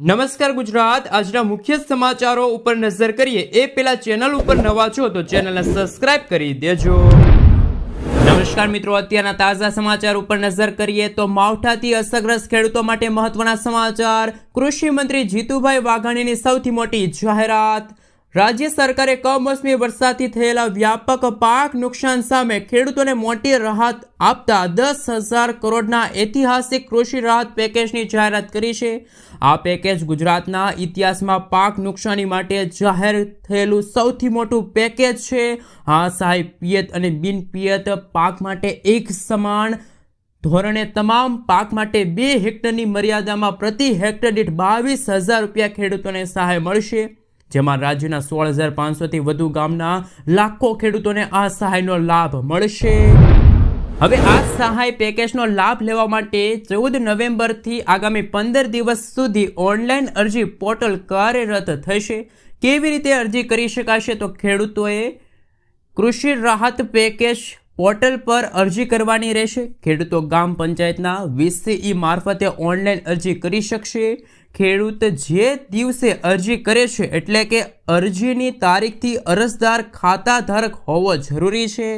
નમસ્કાર ગુજરાત. આજના મુખ્ય સમાચારો ઉપર નજર કરીએ. એ પેલા ચેનલ ઉપર નવા છો તો ચેનલને સબસ્ક્રાઇબ કરી દેજો. નમસ્કાર મિત્રો, અત્યારના તાજા સમાચાર ઉપર નજર કરીએ તો માવઠાથી અસરગ્રસ્ત ખેડૂતો માટે મહત્વના સમાચાર. કૃષિ મંત્રી જીતુભાઈ વાઘાણીની સૌથી મોટી જાહેરાત. રાજ્ય સરકારે કમોસમી વરસાદથી થયેલા વ્યાપક પાક નુકસાન સામે ખેડૂતોને મોટી રાહત આપતા દસ હજાર કરોડના ઐતિહાસિક કૃષિ રાહત પેકેજની જાહેરાત કરી છે. આ પેકેજ ગુજરાતના ઇતિહાસમાં પાક નુકસાની માટે જાહેર થયેલું સૌથી મોટું પેકેજ છે. આ સહાય પિયત અને બિન પિયત પાક માટે એક સમાન ધોરણે તમામ પાક માટે બે હેક્ટરની મર્યાદામાં પ્રતિ હેક્ટર દીઠ બાવીસ હજાર રૂપિયા ખેડૂતોને સહાય મળશે. જેમાં રાજ્યના સોળ હજાર પાંચસોથી વધુ ગામના લાખો ખેડૂતોને આ સહાયનો લાભ મળશે. હવે આ સહાય પેકેજનો લાભ લેવા માટે ચૌદ નવેમ્બરથી આગામી પંદર દિવસ સુધી ઓનલાઈન અરજી પોર્ટલ કાર્યરત થશે. કેવી રીતે અરજી કરી શકાશે તો ખેડૂતોએ કૃષિ રાહત પેકેજ પોર્ટલ પર અરજી કરવાની રહેશે. ખેડૂતો ગામ પંચાયતના વીસીઈ મારફતે ઓનલાઈન અરજી કરી શકશે. ખેડૂત જે દિવસે અરજી કરે છે એટલે કે અરજીની તારીખથી અરજદાર ખાતા ધારક હોવો જરૂરી છે.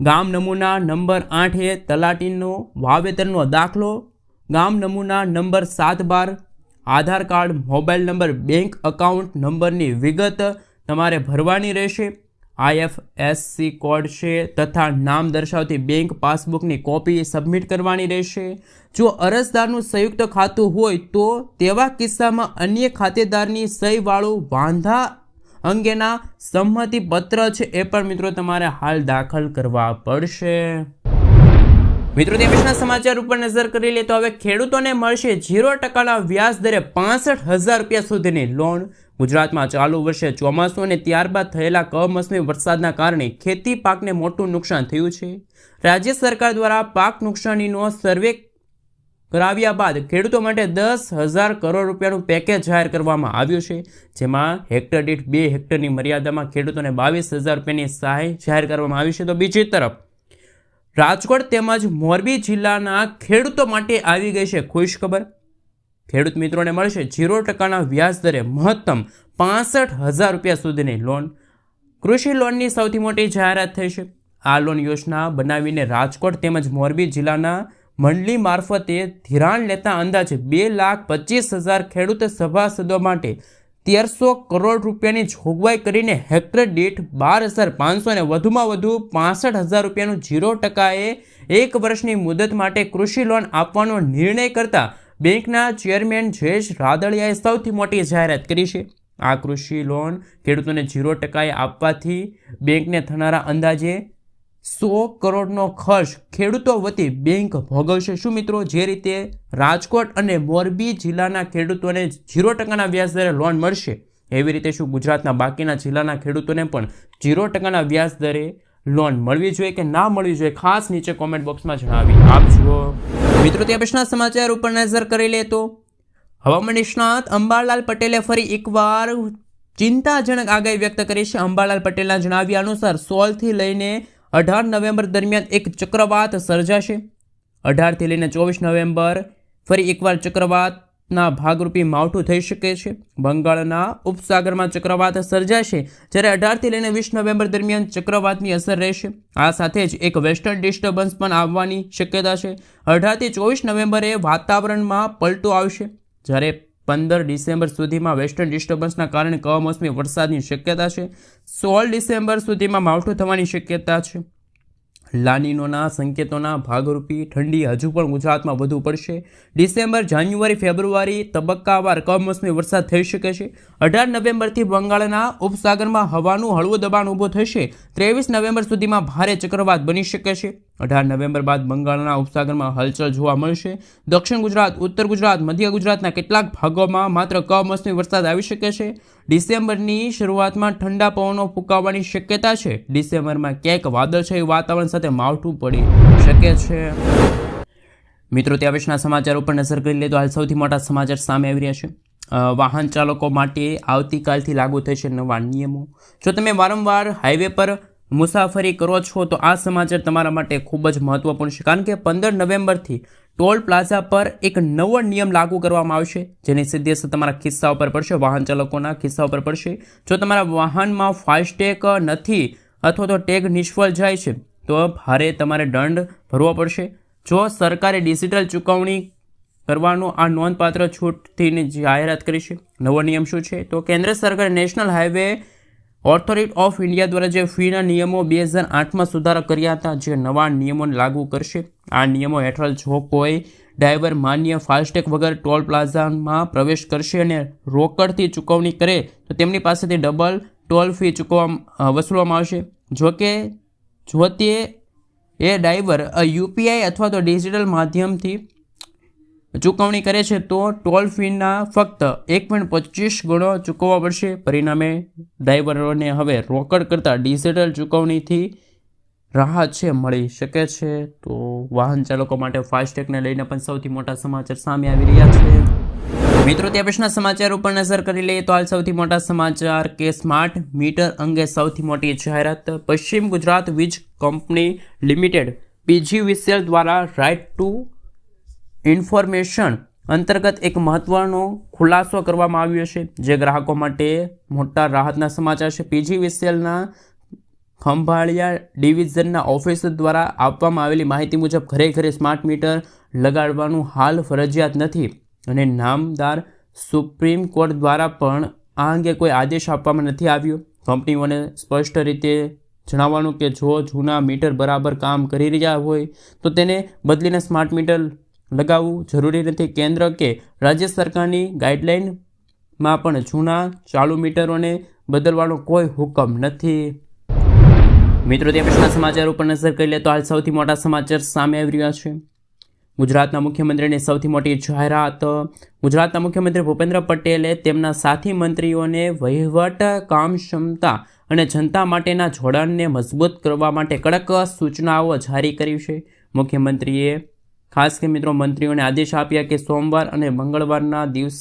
ગામ નમૂના નંબર આઠ તલાટીનો વાવેતરનો દાખલો. ગામ નમૂના નંબર સાત બાર. Aadhaar card, mobile number, bank account નંબરની વિગત તમારે ભરવાની રહેશે. આઈએફએસસી કોડ છે તથા નામ દર્શાવતી બેંક પાસબુકની કોપી સબમિટ કરવાની રહેશે. જો અરજદારનું સંયુક્ત ખાતું હોય તો તેવા કિસ્સામાં અન્ય ખાતેદારની સહીવાળું વાંધા અંગેના સંમતિ પત્ર છે એ પણ મિત્રો તમારે હાલ દાખલ કરવા પડશે. મિત્રો પછીના સમાચાર ઉપર નજર કરી લે તો હવે ખેડૂતોને મળશે ઝીરો ટકાના વ્યાજ દરે પાસઠ હજાર રૂપિયા સુધીની લોન ગુજરાતમાં ચાલુ વર્ષે ચોમાસું અને ત્યારબાદ થયેલા કમોસમી વરસાદના કારણે ખેતી પાકને મોટું નુકસાન થયું છે. રાજ્ય સરકાર દ્વારા પાક નુકસાનીનો સર્વે કરાવ્યા બાદ ખેડૂતો માટે દસ હજાર કરોડ રૂપિયાનું પેકેજ જાહેર કરવામાં આવ્યું છે, જેમાં હેક્ટર દીઠ બે હેક્ટરની મર્યાદામાં ખેડૂતોને બાવીસ હજાર રૂપિયાની સહાય જાહેર કરવામાં આવી છે. તો બીજી તરફ, રાજકોટ તેમજ મોરબી જિલ્લાના ખેડૂતો માટે આવી ગઈ છે ખુશ ખબર ખેડૂત મિત્રોને મળશે ઝીરો ટકાના વ્યાજ દરે મહત્તમ પાસઠ હજાર રૂપિયા સુધીની લોન. કૃષિ લોનની સૌથી મોટી જાહેરાત થઈ છે. આ લોન યોજના બનાવીને રાજકોટ તેમજ મોરબી જિલ્લાના મંડળી મારફતે ધિરાણ લેતા અંદાજે બે લાખ પચીસ હજાર ખેડૂત સભાસદો માટે તેરસો કરોડ રૂપિયાની જોગવાઈ કરીને હેક્ટર દીઠ બાર હજાર પાંચસો અને વધુમાં વધુ પાસઠ હજાર રૂપિયાનું ઝીરો ટકાએ એક વર્ષની મુદત માટે કૃષિ લોન આપવાનો નિર્ણય કરતા બેંકના ચેરમેન જયેશ રાદળિયાએ સૌથી મોટી જાહેરાત કરી છે. આ કૃષિ લોન ખેડૂતોને ઝીરો ટકાએ આપવાથી બેંકને થનારા અંદાજે સો કરોડનો ખર્ચ ખેડૂતો વતી બેંક ભોગવશે. શું મિત્રો, જે રીતે રાજકોટ અને મોરબી જિલ્લાના ખેડૂતોને ઝીરો ટકાના વ્યાજ દરે લોન મળશે, એવી રીતે શું ગુજરાતના બાકીના જિલ્લાના ખેડૂતોને પણ ઝીરો ટકાના વ્યાજ દરે લોન મળવી જોઈએ કે ના મળવી જોઈએ? ખાસ નીચે કોમેન્ટ બોક્સમાં જણાવી આપજો. મિત્રો ત્યાં પછીના સમાચાર ઉપર નજર કરી લે તો હવામાન નિષ્ણાત અંબાલાલ પટેલે ફરી એકવાર ચિંતાજનક આગાહી વ્યક્ત કરી છે. અંબાલાલ પટેલના જણાવ્યા અનુસાર, સોળથી લઈને અઢાર નવેમ્બર દરમિયાન એક ચક્રવાત સર્જાશે. અઢારથી લઈને ચોવીસ નવેમ્બર ફરી એકવાર ચક્રવાતના ભાગરૂપી માવઠું થઈ શકે છે. બંગાળના ઉપસાગરમાં ચક્રવાત સર્જાશે જ્યારે અઢારથી લઈને વીસ નવેમ્બર દરમિયાન ચક્રવાતની અસર રહેશે. આ સાથે જ એક વેસ્ટર્ન ડિસ્ટર્બન્સ પણ આવવાની શક્યતા છે. અઢારથી ચોવીસ નવેમ્બરે વાતાવરણમાં પલટો આવશે. જ્યારે પંદર ડિસેમ્બર સુધીમાં વેસ્ટર્ન ડિસ્ટર્બન્સના કારણે કમોસમી વરસાદની શક્યતા છે. સોળ ડિસેમ્બર સુધીમાં માવઠું થવાની શક્યતા છે. લાનીનોના સંકેતોના ભાગરૂપી ઠંડી હજુ પણ ગુજરાતમાં વધુ પડશે. ડિસેમ્બર, જાન્યુઆરી, ફેબ્રુઆરી તબક્કાવાર કમોસમી વરસાદ થઈ શકે છે. અઢાર નવેમ્બરથી બંગાળના ઉપસાગરમાં હવાનું હળવું દબાણ ઊભું થશે. ત્રેવીસ નવેમ્બર સુધીમાં ભારે ચક્રવાત બની શકે છે. અઢાર નવેમ્બર બાદ બંગાળના ઉપસાગરમાં હલચલ જોવા મળશે. દક્ષિણ ગુજરાત, ઉત્તર ગુજરાત, મધ્ય ગુજરાતના કેટલાક ભાગોમાં માત્ર કમોસમી વરસાદ આવી શકે છે. ડિસેમ્બરની શરૂઆતમાં ઠંડા પવનો ફૂંકાવાની શક્યતા છે. ડિસેમ્બરમાં ક્યાંક વાદળછાયું વાતાવરણ સાથે માવઠું પડી શકે છે. મિત્રો ત્યાં પછીના સમાચાર ઉપર નજર કરી લે તો હાલ સૌથી મોટા સમાચાર સામે આવી રહ્યા છે. વાહન ચાલકો માટે આવતીકાલથી લાગુ થશે નવા નિયમો. જો તમે વારંવાર હાઈવે પર મુસાફરી કરો છો તો આ સમાચાર તમારા માટે ખૂબ જ મહત્વપૂર્ણ છે. કારણ કે પંદર નવેમ્બરથી ટોલ પ્લાઝા પર એક નવો નિયમ લાગુ કરવામાં આવશે, જેની સીધી અસર તમારા ખિસ્સા ઉપર પડશે, વાહન ચાલકોના ખિસ્સા ઉપર પડશે. જો તમારા વાહનમાં ફાસ્ટેગ નથી અથવા તો ટેગ નિષ્ફળ જાય છે, તો ભારે તમારે દંડ ભરવો પડશે. જો સરકારે ડિજિટલ ચૂકવણી કરવાનું આ નોંધપાત્ર છૂટથી જાહેરાત કરી છે, નવો નિયમ શું છે? તો કેન્દ્ર સરકારે national highway authority of India દ્વારા જે ફીના નિયમો બે હજાર આઠમાં સુધારા કર્યા હતા, જે નવા નિયમોને લાગુ કરશે. આ નિયમો હેઠળ જો કોઈ ડ્રાઈવર માન્ય ફાસ્ટેગ વગર ટોલ પ્લાઝામાં પ્રવેશ કરશે અને રોકડથી ચૂકવણી કરે, તો તેમની પાસેથી ડબલ ટોલ ફી ચૂકવવા વસૂલવામાં આવશે. જો કે, જો તે એ ડ્રાઈવર યુપીઆઈ અથવા તો ડિજિટલ માધ્યમથી ચૂકવણી કરે છે તો ટોલ ફીના ફક્ત એક પોઈન્ટ પચીસ ગણો ચૂકવવા પડશે. પરિણામે ડ્રાઈવરોને હવે રોકડ કરતાં ડિજિટલ ચૂકવણીથી રાહત છે, મળી શકે છે. તો વાહન ચાલકો માટે ફાસ્ટેગને લઈને પણ સૌથી મોટા સમાચાર સામે આવી રહ્યા છે. મિત્રો ત્યાં પછીના સમાચાર ઉપર નજર કરી લઈએ તો હાલ સૌથી મોટા સમાચાર કે સ્માર્ટ મીટર અંગે સૌથી મોટી જાહેરાત. Paschim Gujarat Vij company limited PGVCL દ્વારા રાઇટ ટુ ઇન્ફોર્મેશન અંતર્ગત એક મહત્વનો ખુલાસો કરવામાં આવ્યો છે, જે ગ્રાહકો માટે મોટા રાહતના સમાચાર છે. પીજીવીસીએલના ખંભાળિયા ડિવિઝનના ઓફિસર દ્વારા આપવામાં આવેલી માહિતી મુજબ ઘરે ઘરે સ્માર્ટ મીટર લગાડવાનું હાલ ફરજિયાત નથી અને નામદાર સુપ્રીમ કોર્ટ દ્વારા પણ આ અંગે કોઈ આદેશ આપવામાં નથી આવ્યો. કંપનીઓને સ્પષ્ટ રીતે જણાવવાનું કે જો જૂના મીટર બરાબર કામ કરી રહ્યા હોય, તો તેને બદલીને સ્માર્ટ મીટર લગાવવું જરૂરી નથી. કેન્દ્ર કે રાજ્ય સરકારની ગાઈડલાઇનમાં પણ જૂના ચાલુ મીટરોને બદલવાનો કોઈ હુકમ નથી. મિત્રો, તે પછીના સમાચાર ઉપર નજર કરી લે તો હાલ સૌથી મોટા સમાચાર સામે આવી રહ્યા છે. ગુજરાતના મુખ્યમંત્રીની સૌથી મોટી જાહેરાત. ગુજરાતના મુખ્યમંત્રી ભૂપેન્દ્ર પટેલે તેમના સાથી મંત્રીઓને વહીવટ, કામ ક્ષમતા અને જનતા માટેના જોડાણને મજબૂત કરવા માટે કડક સૂચનાઓ જારી કરી છે. મુખ્યમંત્રીએ ખાસ કે મિત્રો મંત્રીઓને આદેશ આપ્યા કે સોમવાર અને મંગળવારના દિવસ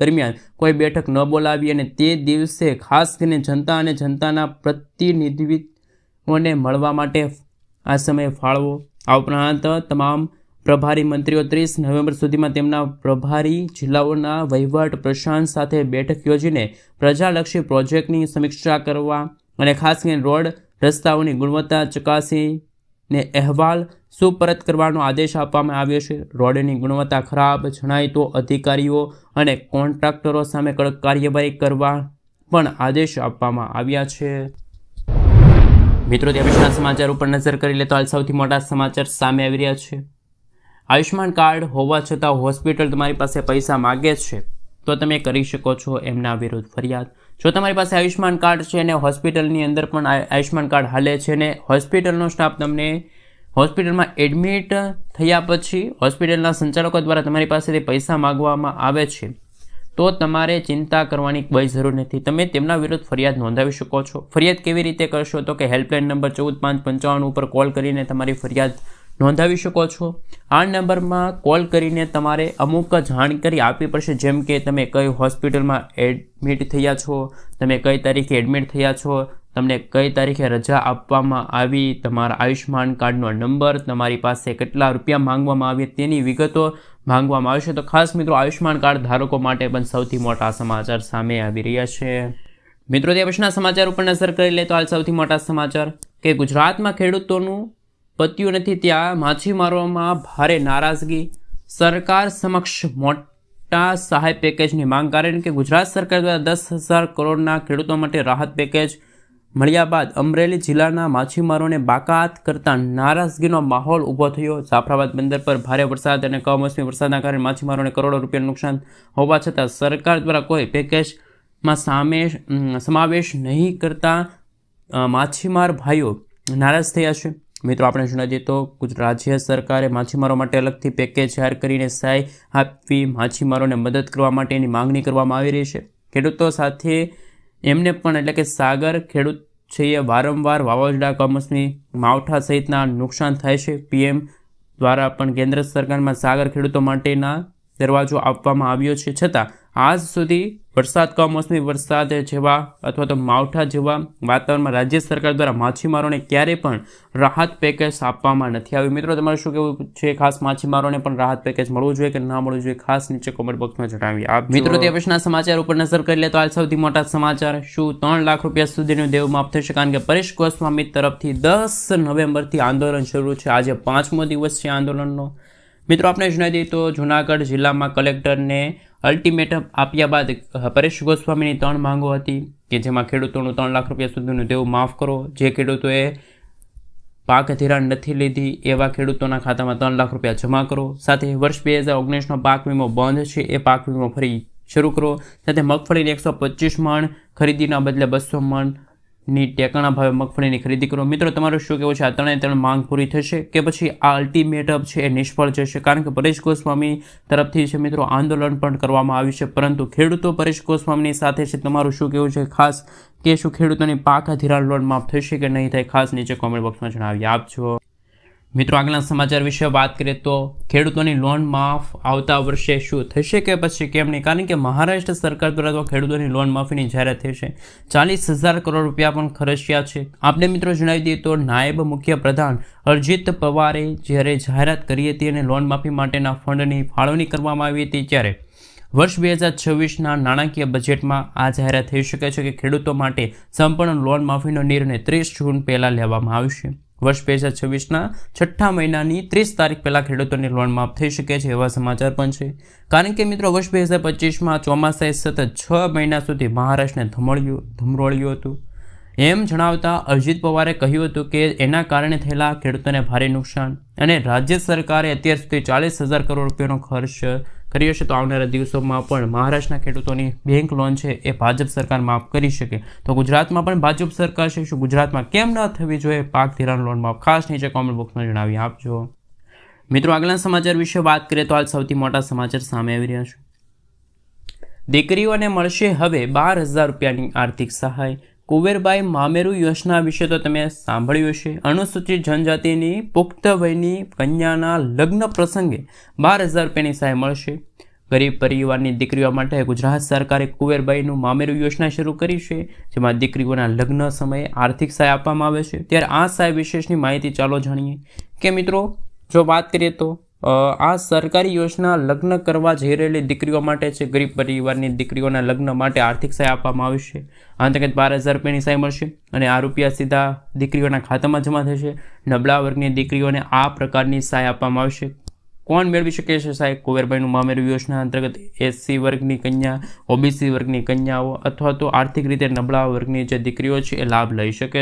દરમિયાન કોઈ બેઠક ન બોલાવી અને તે દિવસે ખાસ કરીને જનતા અને જનતાના પ્રતિનિધિત્વને મળવા માટે આ સમય ફાળવો આ ઉપરાંત તમામ પ્રભારી મંત્રીઓ ત્રીસ નવેમ્બર સુધીમાં તેમના પ્રભારી જિલ્લાઓના વહીવટ પ્રશાંત સાથે બેઠક યોજીને પ્રજાલક્ષી પ્રોજેક્ટની સમીક્ષા કરવા અને ખાસ કરીને રોડ રસ્તાઓની ગુણવત્તા ચકાસીને અહેવાલ સુપરત કરવાનો આદેશ આપવામાં આવ્યો છે. રોડની ગુણવત્તા ખરાબ, જણાય તો અધિકારીઓ અને કોન્ટ્રાક્ટરો સામે કડક કાર્યવાહી કરવા પણ આદેશ આપવામાં આવ્યા છે. મિત્રો ત્યાં સમાચાર ઉપર નજર કરી લે તો હાલ સૌથી મોટા સમાચાર સામે આવી રહ્યા છે. આયુષ્માન કાર્ડ હોવા છતાં હોસ્પિટલ તમારી પાસે પૈસા માગે છે, તો તમે કરી શકો છો એમના વિરુદ્ધ ફરિયાદ. જો તમારી પાસે આયુષ્માન કાર્ડ છે અને હોસ્પિટલની અંદર પણ આયુષ્માન કાર્ડ હાલે છે અને હોસ્પિટલનો સ્ટાફ તમને હોસ્પિટલમાં એડમિટ થયા પછી હોસ્પિટલના સંચાલકો દ્વારા તમારી પાસેથી પૈસા માગવામાં આવે છે, તો તમારે ચિંતા કરવાની કોઈ જરૂર નથી. તમે તેમના વિરુદ્ધ ફરિયાદ નોંધાવી શકો છો. ફરિયાદ કેવી રીતે કરશો? તો કે હેલ્પલાઇન નંબર ચૌદ પાંચ પંચાવન ઉપર કોલ કરીને તમારી ફરિયાદ નોંધાવી શકો છો. આ નંબરમાં કોલ કરીને તમારે અમુક જાણકારી આપવી પડશે, જેમ કે તમે કઈ હોસ્પિટલમાં એડમિટ થયા છો, તમે કઈ તારીખે એડમિટ થયા છો તમને કઈ તારીખે રજા આપવામાં આવી, તમારા આયુષ્માન કાર્ડનો નંબર, તમારી પાસે કેટલા રૂપિયા માંગવામાં આવે તેની વિગતો માંગવામાં આવશે. તો ખાસ મિત્રો આયુષ્માન કાર્ડ ધારકો માટે પણ સૌથી મોટા સમાચાર સામે આવી રહ્યા છે. મિત્રો, તે પછીના સમાચાર ઉપર નજર કરી લે તો હાલ સૌથી મોટા સમાચાર કે ગુજરાતમાં ખેડૂતોનું પત્યું નથી ત્યાં માછીમારોમાં ભારે નારાજગી. સરકાર સમક્ષ મોટા સહાય પેકેજની માંગ, કારણ કે ગુજરાત સરકાર દ્વારા દસ હજાર કરોડના ખેડૂતો માટે રાહત પેકેજ મળ્યા બાદ અમરેલી જિલ્લાના માછીમારોને બાકાત કરતા નારાજગીનો માહોલ ઊભો થયો. જાફરાબાદ બંદર પર ભારે વરસાદ અને કમોસમી વરસાદના કારણે માછીમારોને કરોડો રૂપિયાનું નુકસાન હોવા છતાં સરકાર દ્વારા કોઈ પેકેજમાં સામે સમાવેશ નહીં કરતા માછીમાર ભાઈઓ નારાજ થયા છે. મિત્રો, આપણે જણાવીએ તો રાજ્ય સરકારે માછીમારો માટે અલગથી પેકેજ જાહેર કરીને સહાય આપવી, માછીમારોને મદદ કરવા માટેની માંગણી કરવામાં આવી રહી છે. ખેડૂતો સાથે એમને પણ એટલે કે સાગર ખેડૂત છે એ વારંવાર વાવાઝોડા કમોસમી માવઠા સહિતના નુકસાન થાય છે. પીએમ દ્વારા પણ કેન્દ્ર સરકારમાં સાગર ખેડૂતો માટેના દરવાજો આપવામાં આવ્યો છે. છતાં આજ સુધી વરસાદ કમોસમી વરસાદ જેવા અથવા તો માવઠા જેવા વાતાવરણમાં રાજ્ય સરકાર દ્વારા માછીમારોને ક્યારેય પણ રાહત પેકેજ આપવામાં નથી આવ્યું મિત્રો, તમારે શું કહેવું છે? ખાસ માછીમારોને પણ રાહત પેકેજ મળવું જોઈએ કે ના મળવું જોઈએ? ખાસ નીચે કોમેન્ટ બોક્સમાં જણાવી આપ મિત્રો, તે પછીના સમાચાર ઉપર નજર કરી લે તો આ સૌથી મોટા સમાચાર શું? ત્રણ લાખ રૂપિયા સુધીનું દેવ માફ થશે કારણ કે પરેશ ગોસ્વામી તરફથી દસ નવેમ્બરથી આંદોલન શરૂ છે. આજે પાંચમો દિવસ છે આંદોલનનો. મિત્રો આપણે જણાવી દઈએ તો જુનાગઢ જિલ્લામાં કલેક્ટરને અલ્ટિમેટમ આપ્યા બાદ પરેશ ગોસ્વામીની ત્રણ માંગો હતી કે જેમાં ખેડૂતોનું ત્રણ લાખ રૂપિયા સુધીનું દેવું માફ કરો. જે ખેડૂતોએ પાક ધિરાણ નથી લીધી, એવા ખેડૂતોના ખાતામાં ત્રણ લાખ રૂપિયા જમા કરો. સાથે વર્ષ બે હજાર ઓગણીસનો પાક વીમો બંધ છે, એ પાક વીમો ફરી શરૂ કરો. સાથે મગફળીની એકસો પચીસ મણ, ખરીદીના બદલે બસો મણની ટેકાના ભાવે મગફળીની ખરીદી કરો. મિત્રો, તમારું શું કહેવું છે? આ ત્રણે ત્રણ માંગ પૂરી થશે કે પછી આ અલ્ટિમેટઅપ છે એ નિષ્ફળ જશે? કારણ કે પરેશ ગોસ્વામી તરફથી છે મિત્રો, આંદોલન પણ કરવામાં આવ્યું છે. પરંતુ ખેડૂતો પરેશ ગોસ્વામીની સાથે છે. તમારું શું કહેવું છે? ખાસ કે શું ખેડૂતોની પાક અધિરાણ લોન માફ થશે કે નહીં થાય? ખાસ નીચે કોમેન્ટ બોક્સમાં જણાવી આપજો મિત્રો આગલા સમાચાર વિશે વાત કરીએ તો ખેડૂતોની લોન માફ આવતા વર્ષે શું થશે કે પછી કેમ નહીં? કારણ કે મહારાષ્ટ્ર સરકાર દ્વારા ખેડૂતોની લોન માફીની જાહેરાત થઈ છે. ચાલીસ હજાર કરોડ રૂપિયા પણ ખર્ચ્યા છે. આપણે મિત્રો જણાવી દઈએ તો નાયબ મુખ્ય પ્રધાન અરજીત પવારે જ્યારે જાહેરાત કરી હતી અને લોન માફી માટેના ફંડની ફાળવણી કરવામાં આવી હતી ત્યારે વર્ષ બે હજાર છવ્વીસના નાણાકીય બજેટમાં આ જાહેરાત થઈ શકે છે કે ખેડૂતો માટે સંપૂર્ણ લોન માફીનો નિર્ણય ત્રીસ જૂન પહેલાં લેવામાં આવશે. વર્ષ બે હજાર છવ્વીસના છઠ્ઠા મહિનાની ત્રીસ તારીખ પહેલાં ખેડૂતોની લોન માફ થઈ શકે છે એવા સમાચાર પણ છે. કારણ કે મિત્રો, વર્ષ બે હજાર પચીસમાં ચોમાસાએ સતત છ મહિના સુધી મહારાષ્ટ્રને ધમળ્યું ધમરોળ્યું હતું. એમ જણાવતા અજીત પવારે કહ્યું હતું કે એના કારણે થયેલા ખેડૂતોને ભારે નુકસાન અને રાજ્ય સરકારે અત્યાર સુધી ચાલીસ હજાર કરોડ રૂપિયાનો ખર્ચ કર્યો છે. તો આવનારા દિવસોમાં પણ મહારાષ્ટ્રના ખેડૂતોની બેંક લોન છે એ ભાજપ સરકાર માફ કરી શકે. તો ગુજરાતમાં પણ ભાજપ સરકાર છે. શું ગુજરાતમાં કેમ ન થવી જોઈએ? પાક ધિરાણ લોન માફ ખાસ નીચે કોમેન્ટ બોક્સમાં જણાવી આપજો. મિત્રો આગલા સમાચાર વિશે વાત કરીએ તો હાલ સૌથી મોટા સમાચાર સામે આવી રહ્યા છે. દીકરીઓને મળશે હવે બાર હજાર રૂપિયાની આર્થિક સહાય. કુવેરબાઈ મામેરુ યોજના વિશે તો તમે સાંભળ્યું હશે. અનુસૂચિત જનજાતિની પુખ્ત વયની કન્યાના લગ્ન પ્રસંગે બાર હજાર રૂપિયાની સહાય મળશે. ગરીબ પરિવારની દીકરીઓ માટે ગુજરાત સરકારે કુવેરબાઈનું મામેરુ યોજના શરૂ કરી છે, જેમાં દીકરીઓના લગ્ન સમયે આર્થિક સહાય આપવામાં આવે છે. ત્યારે આ સહાય વિશેષની માહિતી ચાલો જાણીએ. કે મિત્રો, જો વાત કરીએ તો આ સરકારી યોજના લગ્ન કરવા જઈ રહેલી દીકરીઓ માટે છે, ગરીબ પરિવારની દીકરીઓના લગ્ન માટે આર્થિક સહાય આપવામાં આવશે અંતર્ગત બાર હજાર રૂપિયાની સહાય મળશે અને આ રૂપિયા સીધા દીકરીઓના ખાતામાં જમા થશે. નબળા વર્ગની દીકરીઓને આ પ્રકારની સહાય આપવામાં આવશે. કોણ મેળવી શકે છે સાહેબ કુંવરબાઈનું મામેરું યોજના અંતર્ગત એસસી વર્ગની કન્યા, ઓબીસી વર્ગની કન્યાઓ અથવા તો આર્થિક રીતે નબળા વર્ગની જે દીકરીઓ છે, એ લાભ લઈ શકે છે.